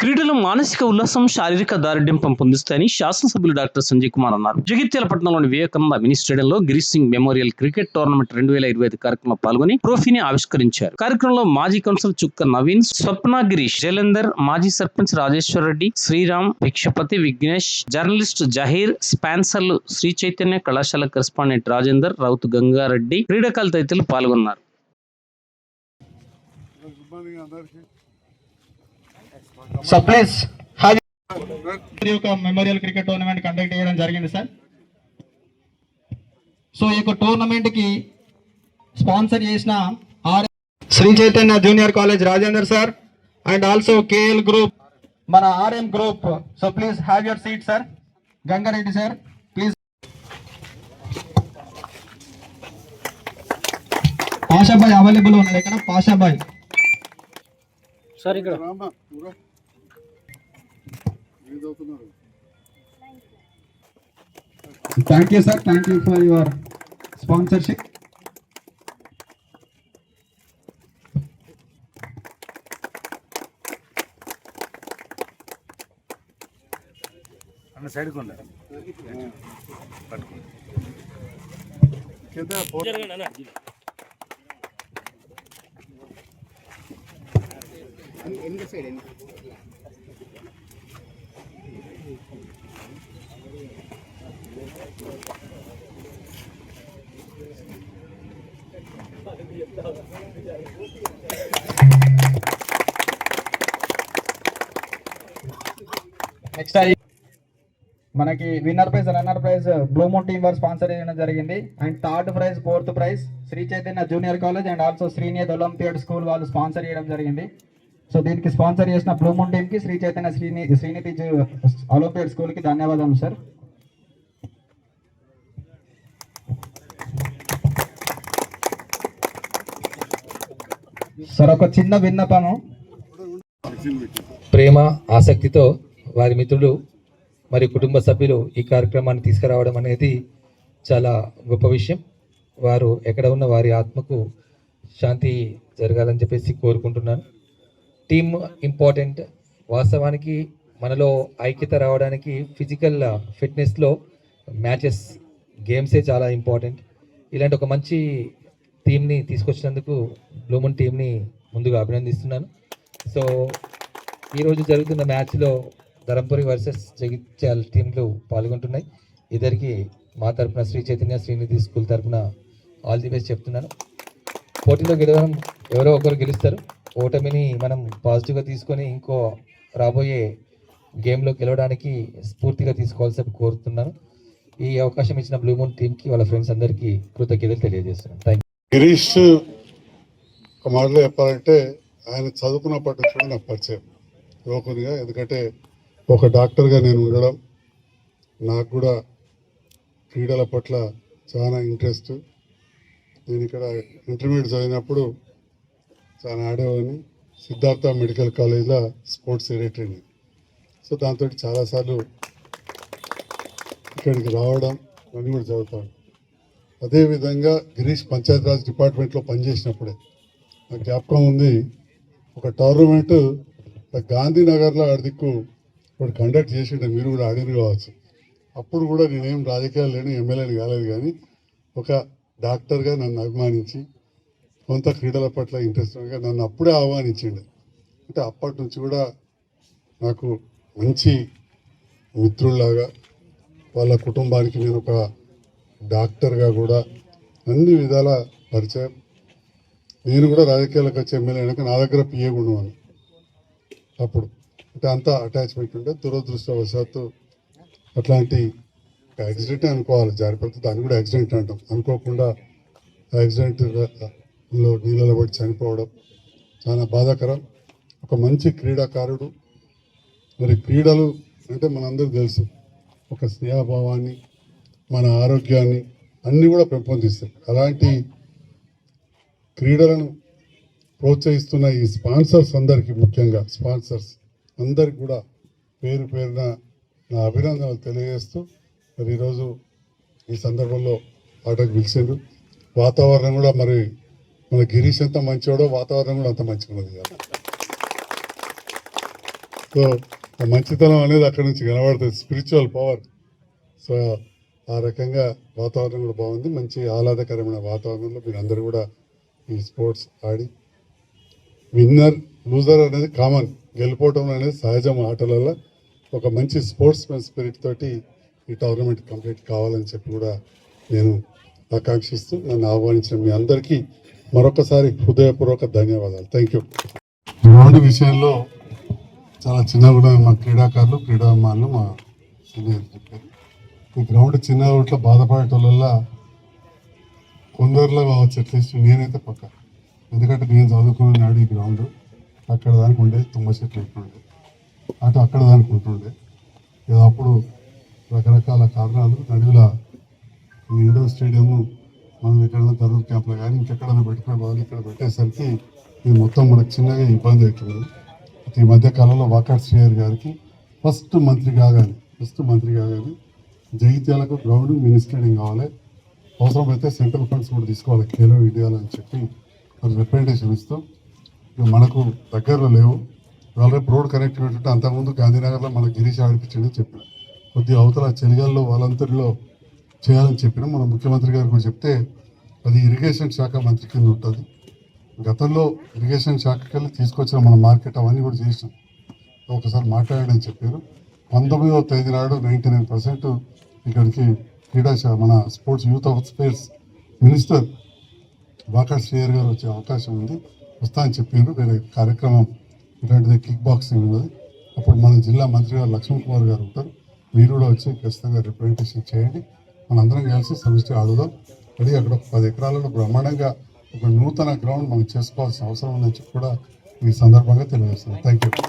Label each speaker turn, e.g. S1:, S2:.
S1: క్రీడలు మానసిక ఉల్లాసం శారీరక దారుఢ్యం పంపొందిస్తాయని శాసనసభ్యులు డాక్టర్ సంజయ్ కుమార్ అన్నారు. జగిత్యాల పట్టణంలోని వివేకానంద మినీ స్టేడియంలో Girish Singh memorial cricket tournament రెండు వేల ఇరవై ఐదు కార్యక్రమంలో పాల్గొని ట్రోఫీని ఆవిష్కరించారు. కార్యక్రమంలో మాజీ కౌన్సిల్ చుక్క నవీన్ స్వప్న గిరీష్ జలందర్ మాజీ సర్పంచ్ రాజేశ్వర రెడ్డి శ్రీరామ్ భిక్షపతి విఘ్నేష్ జర్నలిస్ట్ జహీర్ స్పాన్సర్లు శ్రీ చైతన్య కళాశాల కరెస్పాండెంట్ రాజేందర్ రౌత్ గంగారెడ్డి క్రీడాకారులు తదితరులు పాల్గొన్నారు.
S2: సో ప్లీజ్ హాజీ యొక్క మెమోరియల్ క్రికెట్ టోర్నమెంట్ కండక్ట్ చేయడం జరిగింది సార్ సో ఈ యొక్క టోర్నమెంట్కి స్పాన్సర్ చేసిన R Sri Chaitanya junior college Rajender sir and also KL group మన RM group so please have your seat sir Gangareddy sir please Pashabhai available ఉన్నాడు ఇక్కడ పాషాబాయ్.
S3: రామా ఊరా ఏం చదువుతున్నారు
S2: thank you sir thank you for your sponsorship
S4: అన్న side కొండ.
S3: కింద పో-
S2: నెక్స్ట్ మనకి winner prize runner prize blue moon team వారు స్పాన్సర్ చేయడం జరిగింది. And third prize fourth prize Sri Chaitanya junior college and also శ్రీనియత్ Olympiad school వాళ్ళు sponsor చేయడం జరిగింది. సో దీనికి స్పాన్సర్ చేసిన బ్లూమూన్ టీమ్కి శ్రీ చైతన్య శ్రీని శ్రీనిధి జూ- స్కూల్కి ధన్యవాదాలు సార్ సార్ ఒక చిన్న విన్నపము.
S5: ప్రేమ ఆసక్తితో వారి మిత్రులు మరియు కుటుంబ సభ్యులు ఈ కార్యక్రమాన్ని తీసుకురావడం అనేది చాలా గొప్ప విషయం. వారు ఎక్కడ ఉన్న వారి ఆత్మకు శాంతి జరగాలని చెప్పేసి కోరుకుంటున్నాను. Team important. వాస్తవానికి మనలో ఐక్యత రావడానికి ఫిజికల్ ఫిట్నెస్లో మ్యాచెస్ గేమ్సే చాలా ఇంపార్టెంట్. ఇలాంటి ఒక మంచి టీమ్ని తీసుకొచ్చినందుకు బ్లూమన్ టీమ్ని ముందుగా అభినందిస్తున్నాను. సో ఈరోజు జరుగుతున్న మ్యాచ్లో ధరంపురి వర్సెస్ జగిత్యాల టీంలు పాల్గొంటున్నాయి. ఇద్దరికి మా తరపున శ్రీ చైతన్య శ్రీనిధి స్కూల్ తరపున ఆల్ ది బెస్ట్ చెప్తున్నాను. పోటీలో గెలవడం ఎవరో ఒకరు గెలుస్తారు. ఓటమిని మనం పాజిటివ్గా తీసుకొని ఇంకో రాబోయే గేమ్లో గెలవడానికి స్ఫూర్తిగా తీసుకోవాల్సి కోరుతున్నాను. ఈ అవకాశం ఇచ్చిన బ్లూ మూన్ టీంకి వాళ్ళ ఫ్రెండ్స్ అందరికీ కృతజ్ఞతలు తెలియజేస్తున్నాను. థ్యాంక్
S3: గిరీష్ ఒక మాటలో చెప్పాలంటే ఆయన చదువుకున్నప్పటి నుంచి కూడా నాకు పరిచయం. యువకునిగా ఎందుకంటే ఒక డాక్టర్గా నేను ఉండడం నాకు కూడా క్రీడల పట్ల చాలా ఇంట్రెస్ట్. నేను ఇక్కడ ఇంటర్మీడియట్ చదివినప్పుడు చాలా ఆడేవాడిని సిద్ధార్థ మెడికల్ కాలేజ్లో స్పోర్ట్స్ సెక్రటరీని సో దాంతో చాలాసార్లు ఇక్కడికి రావడం అన్నీ కూడా చదువుతాను అదేవిధంగా గిరీష్ పంచాయతీరాజ్ డిపార్ట్మెంట్లో పనిచేసినప్పుడే నాకు జ్ఞాపకం ఉంది ఒక టోర్నమెంట్ గాంధీనగర్లో ఆడిదిక్కు ఒకటి కండక్ట్ చేసిండే మీరు కూడా ఆడిన కావచ్చు. అప్పుడు కూడా నేనేం రాజకీయాలు లేని ఎమ్మెల్యేని కాలేదు కానీ ఒక డాక్టర్గా నన్ను అభిమానించి కొంత క్రీడల పట్ల ఇంట్రెస్ట్ ఉండగా నన్ను అప్పుడే ఆహ్వానించిండు. అంటే అప్పటి నుంచి కూడా నాకు మంచి మిత్రుల్లాగా వాళ్ళ కుటుంబానికి నేను ఒక డాక్టర్గా కూడా అన్ని విధాల పరిచయం. నేను కూడా రాజకీయాలకు వచ్చే ఎమ్మెల్యే అయినాక నా దగ్గర పిఏ ఉండేవాను అప్పుడు అంటే అంత అటాచ్మెంట్ ఉంటే దురదృష్టవశాత్తు అట్లాంటి యాక్సిడెంట్ అనుకోవాలి. జారిపడితే దాన్ని కూడా యాక్సిడెంట్ అంటాం. అనుకోకుండా లో నీళ్ళలో పడి చనిపోవడం చాలా బాధాకరం. ఒక మంచి క్రీడాకారుడు. మరి క్రీడలు అంటే మనందరూ తెలుసు. ఒక స్నేహభావాన్ని మన ఆరోగ్యాన్ని అన్నీ కూడా పెంపొందిస్తాయి. అలాంటి క్రీడలను ప్రోత్సహిస్తున్న ఈ స్పాన్సర్స్ అందరికీ ముఖ్యంగా స్పాన్సర్స్ అందరికి కూడా పేరు పేరున నా అభినందనలు తెలియజేస్తూ మరి ఈరోజు ఈ సందర్భంలో ఆటకు పిలిచిండ్రు. వాతావరణం కూడా మరి మన గిరీష్ ఎంత మంచివాడో వాతావరణం కూడా అంత మంచిగా ఉన్నది సో మంచితనం అనేది అక్కడ నుంచి కనబడుతుంది స్పిరిచువల్ పవర్ సో ఆ రకంగా వాతావరణం కూడా బాగుంది. మంచి ఆహ్లాదకరమైన వాతావరణంలో మీరు అందరూ కూడా ఈ స్పోర్ట్స్ ఆడి విన్నర్ లూజర్ అనేది కామన్ గెలిపోవటం అనేది సహజం ఆటలలో. ఒక మంచి స్పోర్ట్స్ మెన్ స్పిరిట్ తోటి ఈ టోర్నమెంట్ కంప్లీట్ కావాలని చెప్పి కూడా నేను ఆకాంక్షిస్తూ నన్ను ఆహ్వానించిన మీ అందరికీ మరొకసారి హృదయపూర్వక ధన్యవాదాలు. థ్యాంక్ యూ గ్రౌండ్ విషయంలో చాలా చిన్నగా కూడా మా క్రీడాకారులు క్రీడాభిమానులు మా సీనియర్ చెప్పారు. ఈ గ్రౌండ్ చిన్న రోడ్లో బాధపడటం కొందరిలో కావచ్చు అట్లీస్ట్ నేనైతే పక్క. ఎందుకంటే నేను చదువుకున్న నాడు ఈ గ్రౌండ్ అక్కడ దానికి ఉండే తుమ్మ చెట్లు ఉంటుండే అటు అక్కడ దానికి ఉంటుండే. ఏదో అప్పుడు రకరకాల కారణాలు నడువుల ఈ ఇండోర్ స్టేడియము మనం ఎక్కడైనా ధరూర్ క్యాంప్లో కానీ ఇంకెక్కడైనా పెట్టుకునే బదులు ఇక్కడ పెట్టేసరికి ఇది మొత్తం మనకు చిన్నగా ఇబ్బంది అవుతుంది. ఈ మధ్య కాలంలో వాకాట్ శ్రీయర్ గారికి ఫస్ట్ మంత్రి కాగానే ఫస్ట్ మంత్రి కాగానే జగిత్యాలకు గ్రౌండ్ మినిస్ట్రేటింగ్ కావాలి? అవసరమైతే సెంట్రల్ ఫండ్స్ కూడా తీసుకోవాలి ఖేలో ఇండియాలో అని చెప్పి మరి రిప్రజెంటేషన్ ఇస్తూ. ఇక మనకు దగ్గరలో లేవు. వాళ్ళ రోడ్ కనెక్టివిటీ అంతకుముందు గాంధీనగర్లో మన గిరీష్ ఆడిపించండి చెప్పిన. కొద్ది అవతల చెలిగాల్లో వాళ్ళంతరిలో చేయాలని చెప్పినా మన ముఖ్యమంత్రి గారు కూడా చెప్తే అది ఇరిగేషన్ శాఖ మంత్రి కింద ఉంటుంది. గతంలో ఇరిగేషన్ శాఖ వెళ్ళి తీసుకొచ్చిన మన మార్కెట్ అవన్నీ కూడా చేసినాం. ఒకసారి మాట్లాడని చెప్పారు. పంతొమ్మిదవ తేదీ నాడు నైంటీ నైన్ పర్సెంట్ ఇక్కడికి క్రీడా మన sports youth of sports minister బాకా శ్రేయర్ గారు వచ్చే అవకాశం ఉంది. వస్తా అని చెప్పారు వేరే కార్యక్రమం ఇలాంటిది కిక్ బాక్సింగ్ ఉన్నది. అప్పుడు మన జిల్లా మంత్రి గారు లక్ష్మణ్ కుమార్ గారు ఉంటారు. మీరు కూడా వచ్చి ఖచ్చితంగా రిప్రజెంటేషన్ చేయండి. మనందరం కలిసి సమిష్టి ఆడుదాం అది అక్కడ పది ఎకరాలలో బ్రహ్మాండంగా ఒక నూతన గ్రౌండ్ మనం చేసుకోవాల్సిన అవసరం ఉందని చెప్పి కూడా ఈ సందర్భంగా తెలియజేస్తున్నాను థ్యాంక్ యూ